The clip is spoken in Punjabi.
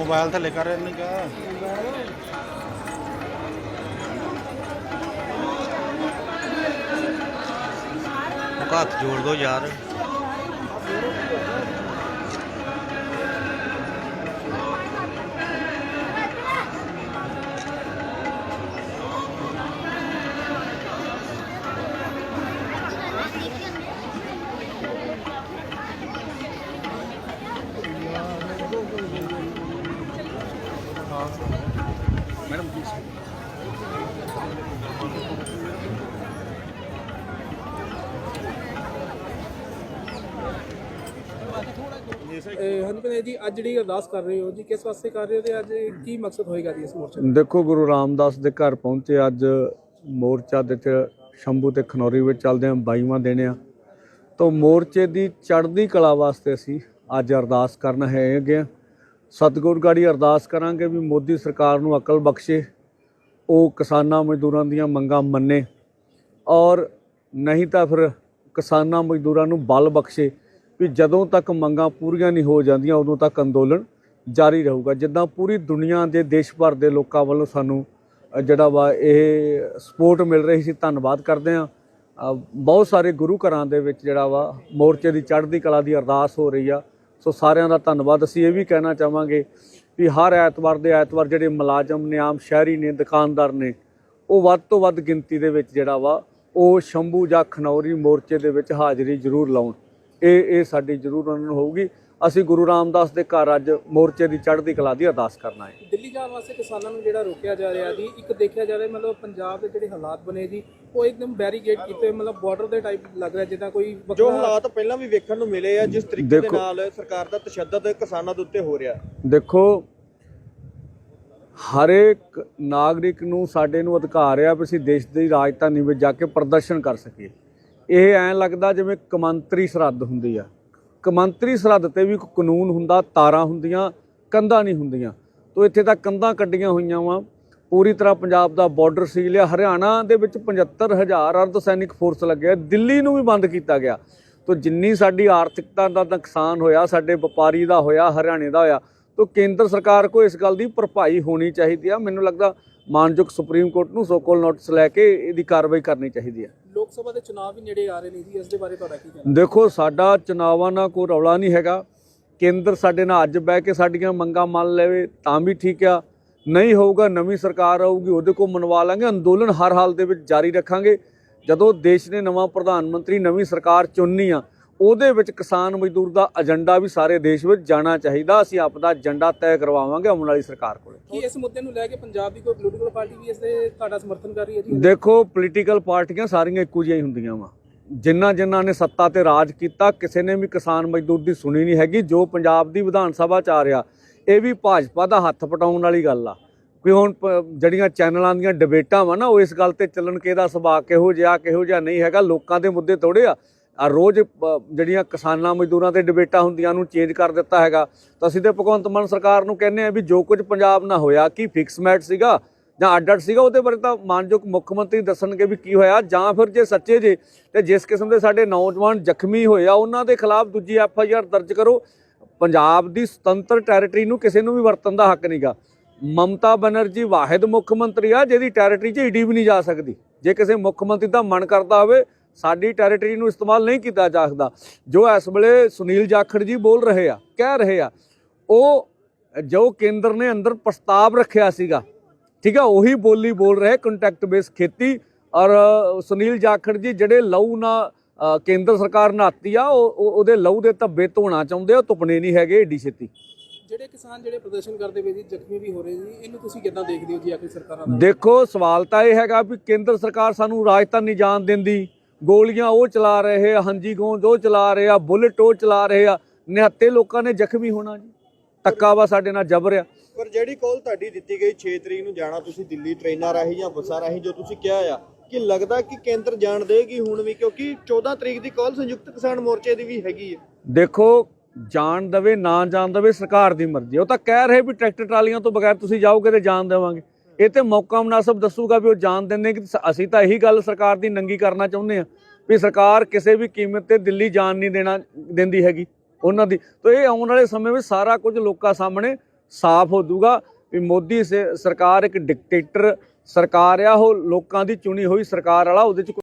ਮੋਬਾਈਲ ਥੱਲੇ ਕਰ ਇਹਨੂੰ ਕਿਹਾ ਹੱਥ ਜੋੜ ਦੋ ਯਾਰ। ਹਨਪਨੇ ਜੀ, ਅੱਜ ਜਿਹੜੀ ਅਰਦਾਸ ਕਰ ਰਹੇ ਹੋ ਜੀ, ਕਿਸ ਵਾਸਤੇ ਕਰ ਰਹੇ ਹੋ ਤੇ ਅੱਜ ਕੀ ਮਕਸਦ ਹੋਏਗਾ ਜੀ ਇਸ ਮੋਰਚੇ ਦਾ? ਦੇਖੋ, ਗੁਰੂ ਰਾਮਦਾਸ ਦੇ ਘਰ ਪਹੁੰਚੇ ਅੱਜ, ਮੋਰਚਾ ਦੇ ਚ ਸ਼ੰਭੂ ਤੇ ਖਨੌਰੀ ਵਿੱਚ ਚੱਲਦੇ ਆ 22ਵਾਂ ਦਿਨ ਆ ਤੋਂ ਮੋਰਚੇ ਦੀ ਚੜ੍ਹਦੀ ਕਲਾ ਵਾਸਤੇ ਅਸੀਂ ਅੱਜ ਅਰਦਾਸ ਕਰਨ ਹੈਗੇ ਆ ਸਤਿਗੁਰ ਗਾੜੀ ਅਰਦਾਸ ਕਰਾਂਗੇ ਵੀ ਮੋਦੀ ਸਰਕਾਰ ਨੂੰ ਅਕਲ ਬਖਸ਼ੇ, ਉਹ ਕਿਸਾਨਾਂ ਮਜ਼ਦੂਰਾਂ ਦੀਆਂ ਮੰਗਾਂ ਮੰਨੇ ਔਰ ਨਹੀਂ ਤਾਂ ਫਿਰ ਕਿਸਾਨਾਂ ਮਜ਼ਦੂਰਾਂ ਨੂੰ ਬਲ ਬਖਸ਼ੇ ਵੀ ਜਦੋਂ ਤੱਕ ਮੰਗਾਂ ਪੂਰੀਆਂ ਨਹੀਂ ਹੋ ਜਾਂਦੀਆਂ, ਉਦੋਂ ਤੱਕ ਅੰਦੋਲਨ ਜਾਰੀ ਰਹੂਗਾ। ਜਿੱਦਾਂ ਪੂਰੀ ਦੁਨੀਆ ਦੇ, ਦੇਸ਼ ਭਰ ਦੇ ਲੋਕਾਂ ਵੱਲੋਂ ਸਾਨੂੰ ਜਿਹੜਾ ਵਾ ਇਹ ਸਪੋਰਟ ਮਿਲ ਰਹੀ ਸੀ, ਧੰਨਵਾਦ ਕਰਦੇ ਆ ਬਹੁਤ ਸਾਰੇ ਗੁਰੂ ਘਰਾਂ ਦੇ ਵਿੱਚ ਜਿਹੜਾ ਵਾ ਮੋਰਚੇ ਦੀ, ਚੜ੍ਹਦੀ ਕਲਾ ਦੀ ਅਰਦਾਸ ਹੋ ਰਹੀ ਆ। ਸੋ ਸਾਰਿਆਂ ਦਾ ਧੰਨਵਾਦ। ਅਸੀਂ ਇਹ ਵੀ ਕਹਿਣਾ ਚਾਹਾਂਗੇ ਵੀ ਹਰ ਐਤਵਾਰ ਦੇ ਐਤਵਾਰ ਜਿਹੜੇ ਮੁਲਾਜ਼ਮ ਨੇ, ਆਮ ਸ਼ਹਿਰੀ ਨੇ, ਦੁਕਾਨਦਾਰ ਨੇ, ਉਹ ਵੱਧ ਤੋਂ ਵੱਧ ਗਿਣਤੀ ਦੇ ਵਿੱਚ ਜਿਹੜਾ ਵਾ, ਉਹ ਸ਼ੰਭੂ ਜਾਂ ਖਨੌਰੀ ਮੋਰਚੇ ਦੇ ਵਿੱਚ ਹਾਜ਼ਰੀ ਜ਼ਰੂਰ ਲਾਉਣ। ਇਹ ਇਹ ਸਾਡੀ ਜ਼ਰੂਰ ਉਹਨਾਂ ਨੂੰ ਹੋਊਗੀ। ਅਸੀਂ ਗੁਰੂ ਰਾਮਦਾਸ ਦੇ ਘਰ ਅੱਜ ਮੋਰਚੇ ਦੀ ਚੜ੍ਹਦੀ ਕਲਾ ਦੀ ਅਰਦਾਸ ਕਰਨਾ ਹੈ। ਦਿੱਲੀ ਜਾਣ ਵਾਸਤੇ ਕਿਸਾਨਾਂ ਨੂੰ ਜਿਹੜਾ ਰੋਕਿਆ ਜਾ ਰਿਹਾ ਜੀ ਇੱਕ ਦੇਖਿਆ ਜਾ ਰਿਹਾ ਮਤਲਬ ਪੰਜਾਬ ਦੇ ਜਿਹੜੇ ਹਾਲਾਤ ਬਣੇ ਜੀ ਉਹ ਇੱਕਦਮ ਬੈਰੀਕੇਡ ਕੀਤੇ ਮਤਲਬ ਬਾਰਡਰ ਦੇ ਟਾਈਪ ਲੱਗ ਰਿਹਾ ਜਿੱਦਾਂ ਕੋਈ ਜੋ ਹਾਲਾਤ ਪਹਿਲਾਂ ਵੀ ਵੇਖਣ ਨੂੰ ਮਿਲੇ ਆ ਜਿਸ ਤਰੀਕੇ ਦੇ ਨਾਲ ਸਰਕਾਰ ਦਾ ਤਸ਼ੱਦਦ ਕਿਸਾਨਾਂ ਦੇ ਉੱਤੇ ਹੋ ਰਿਹਾ। ਦੇਖੋ ਹਰੇਕ ਨਾਗਰਿਕ ਨੂੰ ਸਾਡੇ ਨੂੰ ਅਧਿਕਾਰ ਆ ਵੀ ਅਸੀਂ ਦੇਸ਼ ਦੀ ਰਾਜਧਾਨੀ ਵਿੱਚ ਜਾ ਕੇ ਪ੍ਰਦਰਸ਼ਨ ਕਰ ਸਕੀਏ। ਇਹ ਐਂ ਲੱਗਦਾ ਜਿਵੇਂ ਕਮੰਤਰੀ ਸਰਹੱਦ ਹੁੰਦੀ ਆ। ਕਮੰਤਰੀ ਸਰਹੱਦ ਤੇ ਵੀ ਇੱਕ ਕਾਨੂੰਨ ਹੁੰਦਾ, ਤਾਰਾਂ ਹੁੰਦੀਆਂ, ਕੰਧਾਂ ਨਹੀਂ ਹੁੰਦੀਆਂ। ਤੋ ਇੱਥੇ ਤਾਂ ਕੰਧਾਂ ਕੱਢੀਆਂ ਹੋਈਆਂ ਵਾ। ਪੂਰੀ ਤਰ੍ਹਾਂ ਪੰਜਾਬ ਦਾ ਬਾਰਡਰ ਸੀਲ ਆ। ਹਰਿਆਣਾ ਦੇ ਵਿੱਚ 75000 ਅਰਧ ਸੈਨਿਕ ਫੋਰਸ ਲੱਗਿਆ ਦਿੱਲੀ ਨੂੰ ਵੀ ਬੰਦ ਕੀਤਾ ਗਿਆ। ਤੋ ਜਿੰਨੀ ਸਾਡੀ ਆਰਥਿਕਤਾ ਦਾ ਨੁਕਸਾਨ ਹੋਇਆ, ਸਾਡੇ ਵਪਾਰੀ ਦਾ ਹੋਇਆ, ਹਰਿਆਣੇ ਦਾ ਹੋਇਆ ਤੋ ਕੇਂਦਰ ਸਰਕਾਰ ਕੋ ਇਸ ਗੱਲ ਦੀ ਭਰਪਾਈ ਹੋਣੀ ਚਾਹੀਦੀ ਆ। ਮੈਨੂੰ ਲੱਗਦਾ ਮਾਨਯੋਗ ਸੁਪਰੀਮ ਕੋਰਟ ਨੂੰ ਸੋਕੋਲ ਨੋਟਿਸ ਲੈ ਕੇ ਇਹਦੀ ਕਾਰਵਾਈ ਕਰਨੀ ਚਾਹੀਦੀ ਆ। ਲੋਕ ਸਭਾ ਦੇ ਚੁਣਾਵ ਵੀ ਨੇੜੇ ਆ ਰਹੇ ਨੇ ਜੀ ਇਸ ਦੇ ਬਾਰੇ ਤੁਹਾਡਾ ਕੀ ਕਹਿਣਾ? ਦੇਖੋ ਸਾਡਾ ਚੁਣਾਵਾਂ ਨਾਲ ਕੋਈ ਰੌਲਾ ਨਹੀਂ ਹੈਗਾ। ਕੇਂਦਰ ਸਾਡੇ ਨਾਲ ਅੱਜ ਬਹਿ ਕੇ ਸਾਡੀਆਂ ਮੰਗਾਂ ਮੰਨ ਲਵੇ ਤਾਂ ਵੀ ਠੀਕ ਆ। ਨਹੀਂ ਹੋਊਗਾ ਨਵੀਂ ਸਰਕਾਰ ਆਊਗੀ ਉਹਦੇ ਕੋ ਮਨਵਾ ਲਾਂਗੇ। ਅੰਦੋਲਨ ਹਰ ਹਾਲ ਦੇ ਵਿੱਚ ਜਾਰੀ ਰੱਖਾਂਗੇ। ਜਦੋਂ ਦੇਸ਼ ਨੇ ਨਵਾਂ ਪ੍ਰਧਾਨ ਮੰਤਰੀ ਨਵੀਂ ਸਰਕਾਰ ਚੁਣਨੀ ਆ ਉਹਦੇ ਵਿੱਚ ਕਿਸਾਨ ਮਜ਼ਦੂਰ ਦਾ ਏਜੰਡਾ ਵੀ ਸਾਰੇ ਦੇਸ਼ ਵਿੱਚ ਜਾਣਾ ਚਾਹੀਦਾ। ਅਸੀਂ ਆਪਦਾ ਏਜੰਡਾ ਤੈਅ ਕਰਵਾਵਾਂਗੇ ਆਉਣ ਵਾਲੀ ਸਰਕਾਰ ਕੋਲੇ। ਕੀ ਇਸ ਮੁੱਦੇ ਨੂੰ ਲੈ ਕੇ ਪੰਜਾਬ ਦੀ ਕੋਈ ਪੋਲੀਟੀਕਲ ਪਾਰਟੀ ਵੀ ਇਸ ਦੇ ਤੁਹਾਡਾ ਸਮਰਥਨ ਕਰ ਰਹੀ ਹੈ ਜੀ? ਦੇਖੋ ਪੋਲੀਟੀਕਲ ਪਾਰਟੀਆਂ ਸਾਰੀਆਂ ਇੱਕੋ ਜਿਹੀਆਂ ਹੁੰਦੀਆਂ ਵਾ। ਜਿਨ੍ਹਾਂ ਜਿਨ੍ਹਾਂ ਨੇ ਸੱਤਾ ਤੇ ਰਾਜ ਕੀਤਾ ਕਿਸੇ ਨੇ ਵੀ ਕਿਸਾਨ ਮਜ਼ਦੂਰ ਦੀ ਸੁਣੀ ਨਹੀਂ ਹੈਗੀ। ਜੋ ਪੰਜਾਬ ਦੀ ਵਿਧਾਨ ਸਭਾ ਚ ਆ ਰਿਹਾ ਇਹ ਵੀ ਭਾਜਪਾ ਦਾ ਹੱਥ ਪਟਾਉਣ ਵਾਲੀ ਗੱਲ ਆ। ਕੋਈ ਹੁਣ ਜਿਹੜੀਆਂ ਚੈਨਲਾਂ ਦੀਆਂ ਡਿਬੇਟਾਂ ਵਾ ਨਾ ਉਹ ਇਸ ਗੱਲ ਤੇ ਚੱਲਣ ਕਿ ਇਹਦਾ ਸੁਭਾਅ ਕਿਹੋ ਜਿਹਾ ਕਿਹੋ ਜਿਹਾ ਨਹੀਂ ਹੈਗਾ ਲੋਕਾਂ ਦੇ ਮੁੱਦੇ ਥੋੜੇ ਆ। ਆ ਰੋਜ਼ ਜਿਹੜੀਆਂ ਕਿਸਾਨਾਂ ਮਜ਼ਦੂਰਾਂ ਤੇ ਡਿਬੇਟਾਂ ਹੁੰਦੀਆਂ ਨੂੰ ਚੇਂਜ ਕਰ ਦਿੱਤਾ ਹੈਗਾ, ਤਾਂ ਅਸੀਂ ਤੇ ਭਗਵੰਤ ਮਾਨ ਸਰਕਾਰ ਨੂੰ ਕਹਿੰਦੇ ਆ ਵੀ ਜੋ ਕੁਝ ਪੰਜਾਬ ਨਾਲ ਹੋਇਆ, ਕੀ ਫਿਕਸ ਮੈਟ ਸੀਗਾ ਜਾਂ ਅੱਡ ਅੱਡ ਸੀਗਾ, ਉਹਦੇ ਬਾਰੇ ਤਾਂ ਮਾਨਯੋਗ ਮੁੱਖ ਮੰਤਰੀ ਦੱਸਣਗੇ ਵੀ ਕੀ ਹੋਇਆ, ਜਾਂ ਫਿਰ ਜੇ ਸੱਚੇ ਜੇ, ਤੇ ਜਿਸ ਕਿਸਮ ਦੇ ਸਾਡੇ ਨੌਜਵਾਨ ਜ਼ਖਮੀ ਹੋਏ ਆ, ਉਹਨਾਂ ਦੇ ਖਿਲਾਫ ਦੂਜੀ ਐਫ ਆਈ ਆਰ ਦਰਜ ਕਰੋ। ਪੰਜਾਬ ਦੀ ਸੁਤੰਤਰ ਟੈਰੀਟਰੀ ਨੂੰ ਕਿਸੇ ਨੂੰ ਵੀ ਵਰਤਣ ਦਾ ਹੱਕ ਨਹੀਂਗਾ। ਮਮਤਾ ਬਨਰਜੀ ਵਾਹਿਦ ਮੁੱਖ ਮੰਤਰੀ ਆ, ਜਿਹਦੀ ਟੈਰੀਟਰੀ 'ਚ ਈਡੀ ਵੀ ਨਹੀਂ ਜਾ ਸਕਦੀ। ਜੇ ਕਿਸੇ ਮੁੱਖ ਮੰਤਰੀ ਦਾ ਮਨ ਕਰਦਾ ਹੋਵੇ ਸਾਡੀ ਟੈਰੀਟਰੀ ਨੂੰ ਇਸਤੇਮਾਲ ਨਹੀਂ ਕੀਤਾ ਜਾ ਸਕਦਾ। ਜੋ ਇਸ ਵੇਲੇ ਸੁਨੀਲ ਜਾਖੜ ਜੀ ਬੋਲ ਰਹੇ ਆ ਕਹਿ ਰਹੇ ਆ ਉਹ ਜੋ ਕੇਂਦਰ ਨੇ ਅੰਦਰ ਪ੍ਰਸਤਾਵ ਰੱਖਿਆ ਸੀਗਾ ਠੀਕ ਆ ਉਹੀ ਬੋਲੀ ਬੋਲ ਰਹੇ ਕੰਟੈਕਟ ਬੇਸ ਖੇਤੀ। ਔਰ ਸੁਨੀਲ ਜਾਖੜ ਜੀ ਜਿਹੜੇ ਲਹੂ ਨਾ ਕੇਂਦਰ ਸਰਕਾਰ ਨਹਾਤੀ ਆ ਉਹ ਉਹ- ਉਹਦੇ ਲਹੂ ਦੇ ਧੱਬੇ ਧੋਣਾ ਚਾਹੁੰਦੇ ਆ ਉਹ ਧੁਪਣੇ ਨਹੀਂ ਹੈਗੇ ਏਡੀ ਛੇਤੀ। ਜਿਹੜੇ ਕਿਸਾਨ ਜਿਹੜੇ ਪ੍ਰਦਰਸ਼ਨ ਕਰਦੇ ਪਏ ਜੀ ਜ਼ਖਮੀ ਵੀ ਹੋ ਰਹੇ ਜੀ ਇਹਨੂੰ ਤੁਸੀਂ ਕਿੱਦਾਂ ਦੇਖਦੇ ਹੋ ਜੀ ਆਖਿਰ ਸਰਕਾਰਾਂ ਦਾ? ਦੇਖੋ ਸਵਾਲ ਤਾਂ ਇਹ ਹੈਗਾ ਵੀ ਕੇਂਦਰ ਸਰਕਾਰ ਸਾਨੂੰ ਰਾਜਧਾਨੀ ਜਾਣ ਦਿੰਦੀ ਗੋਲੀਆਂ ਉਹ ਚਲਾ ਰਹੇ ਆ ਹਾਂਜੀ ਗੋਂਦ ਉਹ ਚਲਾ ਰਹੇ ਆ ਬੁਲਟ ਉਹ ਚਲਾ ਰਹੇ ਆ। ਨਿਹੱਤੇ ਲੋਕਾਂ ਨੇ ਜ਼ਖਮੀ ਹੋਣਾ ਜੀ। ਧੱਕਾ ਵਾ ਸਾਡੇ ਨਾਲ ਜਬਰ ਆ। ਪਰ ਜਿਹੜੀ ਕੋਲ ਤੁਹਾਡੀ ਦਿੱਤੀ ਗਈ 6 ਤਰੀਕ ਨੂੰ ਜਾਣਾ ਤੁਸੀਂ ਦਿੱਲੀ ਟ੍ਰੇਨਾਂ ਰਾਹੀਂ ਜਾਂ ਬੱਸਾਂ ਰਾਹੀਂ ਜੋ ਤੁਸੀਂ ਕਿਹਾ ਆ ਕਿ ਲੱਗਦਾ ਕਿ ਕੇਂਦਰ ਜਾਣ ਦੇਗੀ ਹੁਣ ਵੀ ਕਿਉਂਕਿ 14 ਤਰੀਕ ਦੀ ਕਾਲ ਸੰਯੁਕਤ ਕਿਸਾਨ ਮੋਰਚੇ ਦੀ ਵੀ ਹੈਗੀ ਹੈ ਦੇਖੋ ਜਾਣ ਦਵੇ ਨਾ ਜਾਣ ਦਵੇ ਸਰਕਾਰ ਦੀ ਮਰਜ਼ੀ ਆ। ਉਹ ਤਾਂ ਕਹਿ ਰਹੇ ਵੀ ਟਰੈਕਟਰ ਟਰਾਲੀਆਂ ਤੋਂ ਬਗੈਰ ਤੁਸੀਂ ਜਾਓਗੇ ਤੇ ਜਾਣ ਦੇਵਾਂਗੇ। ਇਹ ਤੇ ਮੌਕਾ ਮੁਨਾਸਬ ਦੱਸੂਗਾ ਵੀ ਉਹ ਜਾਣ ਦਿੰਦੇ ਕਿ ਅਸੀਂ ਤਾਂ ਇਹੀ ਗੱਲ ਸਰਕਾਰ ਦੀ ਨੰਗੀ ਕਰਨਾ ਚਾਹੁੰਦੇ ਆ ਵੀ ਸਰਕਾਰ ਕਿਸੇ ਵੀ ਕੀਮਤ ਤੇ ਦਿੱਲੀ ਜਾਣ ਨਹੀਂ ਦੇਣਾ, ਦਿੰਦੀ ਹੈਗੀ ਉਹਨਾਂ ਦੀ। ਤਾਂ ਇਹ ਆਉਣ ਵਾਲੇ ਸਮੇਂ ਵਿੱਚ ਸਾਰਾ ਕੁਝ ਲੋਕਾਂ ਸਾਹਮਣੇ ਸਾਫ਼ ਹੋ ਜਾਊਗਾ ਵੀ ਮੋਦੀ ਸੇ- ਸਰਕਾਰ ਇੱਕ ਡਿਕਟੇਟਰ ਸਰਕਾਰ ਆ, ਉਹ ਲੋਕਾਂ ਦੀ ਚੁਣੀ ਹੋਈ ਸਰਕਾਰ ਵਾਲਾ, ਉਹਦੇ 'ਚ